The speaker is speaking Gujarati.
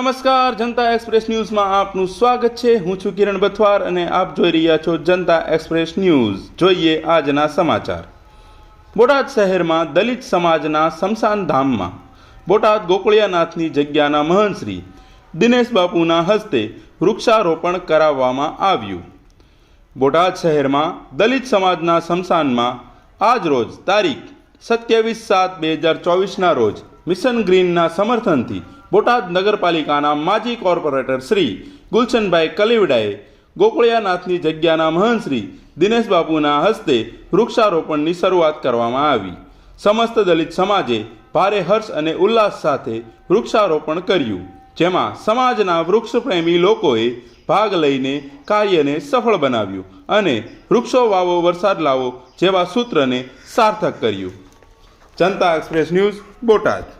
નમસ્કાર, જનતા એક્સપ્રેસ ન્યૂઝમાં આપનું સ્વાગત છે. હું છું કિરણ બથવાર અને આપ જોઈ રહ્યા છો જનતા એક્સપ્રેસ ન્યૂઝ. જોઈએ આજના સમાચાર. બોટાદ શહેરમાં દલિત સમાજના શમશાન ધામમાં, બોટાદ ગોકળિયાનાથની જગ્યાના મહંશ્રી દિનેશ બાપુના હસ્તે વૃક્ષારોપણ કરાવવામાં આવ્યું. બોટાદ શહેરમાં દલિત સમાજના શમશાનમાં આજ રોજ તારીખ સત્યાવીસ સાત બે હજાર ચોવીસના રોજ મિશન ગ્રીનના સમર્થનથી બોટાદ નગરપાલિકાના માજી કોર્પોરેટર શ્રી ગુલશનભાઈ કલિવડાએ ગોકુળિયાનાથની જગ્યાના મહંત શ્રી દિનેશ હસ્તે વૃક્ષારોપણની શરૂઆત કરવામાં આવી. સમસ્ત દલિત સમાજે ભારે હર્ષ અને ઉલ્લાસ સાથે વૃક્ષારોપણ કર્યું, જેમાં સમાજના વૃક્ષપ્રેમી લોકોએ ભાગ લઈને કાર્યને સફળ બનાવ્યું અને વૃક્ષો વાવો, વરસાદ લાવો જેવા સૂત્રને સાર્થક કર્યું. Janata Express News Botad.